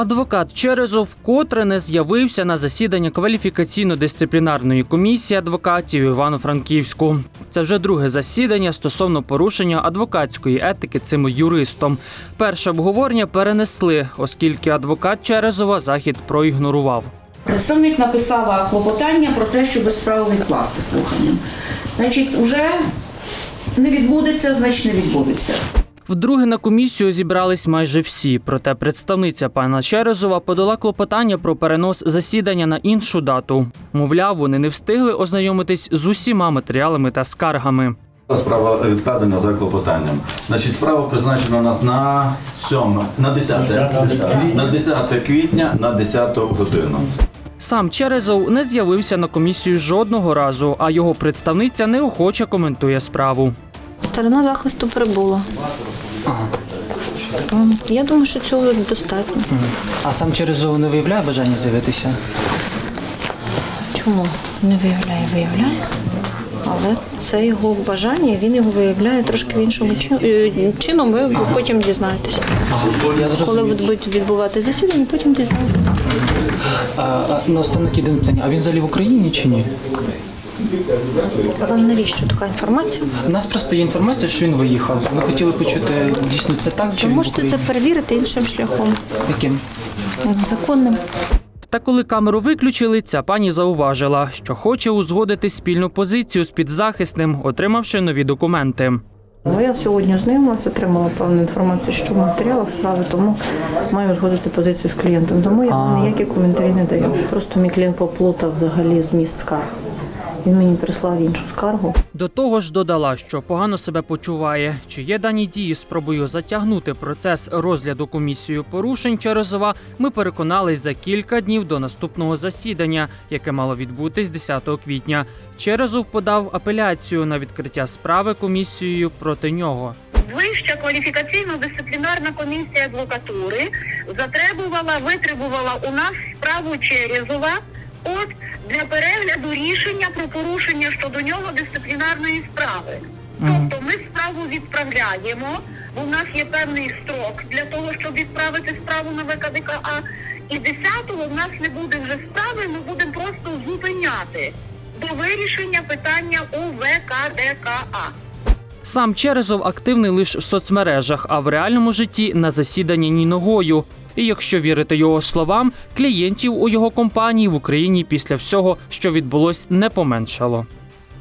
Адвокат Черезов вкотре не з'явився на засідання кваліфікаційно-дисциплінарної комісії адвокатів Івано-Франківську. Це вже друге засідання стосовно порушення адвокатської етики цим юристом. Перше обговорення перенесли, оскільки адвокат Черезова захід проігнорував. Представник написала клопотання про те, щоб справу відкласти слуханням. Значить, вже не відбудеться, значить не відбудеться. Вдруге на комісію зібрались майже всі. Проте представниця пана Черезова подала клопотання про перенос засідання на іншу дату. Мовляв, вони не встигли ознайомитись з усіма матеріалами та скаргами. Справа відкладена за клопотанням. Значить, справа призначена у нас на 7, на 10, на 10 квітня на 10 годину. Сам Черезов не з'явився на комісію жодного разу, а його представниця неохоче коментує справу. Сторона захисту прибула. М, Я думаю, що цього достатньо. А сам Черезов не виявляє бажання з'явитися? Чому не виявляє, виявляє. Але це його бажання, він його виявляє трошки в іншому е, чином. Ви потім дізнаєтеся. Коли будуть відбувати засідання, потім дізнаєтеся. А, на останок єдине питання. А він взагалі в Україні чи ні? Вам навіщо така інформація? У нас просто є інформація, що він виїхав. Ми хотіли почути, дійсно це так чи Ви він можете це перевірити іншим шляхом, Яким? законним. Та коли камеру виключили, ця пані зауважила, що хоче узгодити спільну позицію з підзахисним, отримавши нові документи. Ну, Я сьогодні знайомилася, отримала певну інформацію, що в матеріалах справи, тому маю згодити позицію з клієнтом. Тому я ніякі коментарі не даю. Просто мій клієнт поплутав взагалі зміст скарг. Він мені прислав іншу скаргу. До того ж додала, що погано себе почуває. Чи є дані дії спробою затягнути процес розгляду комісією порушень Черезова, ми переконались за кілька днів до наступного засідання, яке мало відбутись 10 квітня. Черезов подав апеляцію на відкриття справи комісією проти нього. Вища кваліфікаційно-дисциплінарна комісія адвокатури затребувала, витребувала у нас справу Черезова от для перегляду рішення про порушення щодо нього дисциплінарної справи. Тобто ми справу відправляємо, бо в нас є певний строк для того, щоб відправити справу на ВКДКА. І 10-го в нас не буде вже справи, ми будемо просто зупиняти до вирішення питання у ВКДКА. Сам Черезов активний лише в соцмережах, а в реальному житті на засіданні ні ногою. І якщо вірити його словам, клієнтів у його компанії в Україні після всього, що відбулось, не поменшало.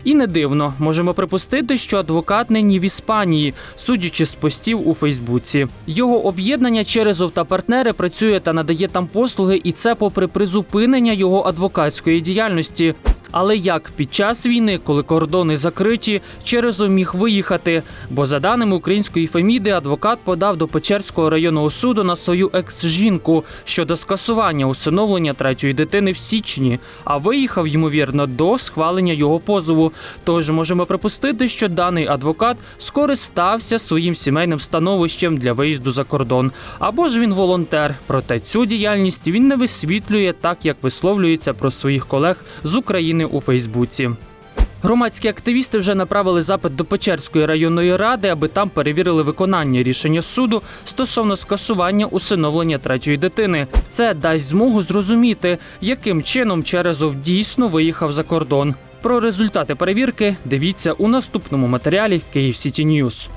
І не дивно, можемо припустити, що адвокат нині в Іспанії, судячи з постів у Фейсбуці. Його об'єднання Черезов та партнери працює та надає там послуги, і це попри призупинення його адвокатської діяльності. Але як під час війни, коли кордони закриті, Черезов міг виїхати? Бо за даними української Феміди, адвокат подав до Печерського районного суду на свою екс-жінку щодо скасування усиновлення третьої дитини в січні, а виїхав ймовірно до схвалення його позову. Тож можемо припустити, що даний адвокат скористався своїм сімейним становищем для виїзду за кордон. Або ж він волонтер. Проте цю діяльність він не висвітлює так, як висловлюється про своїх колег з України у Фейсбуці. Громадські активісти вже направили запит до Печерської районної ради, аби там перевірили виконання рішення суду стосовно скасування усиновлення третьої дитини. Це дасть змогу зрозуміти, яким чином Черезов дійсно виїхав за кордон. Про результати перевірки дивіться у наступному матеріалі Київ Сіті Ньюс.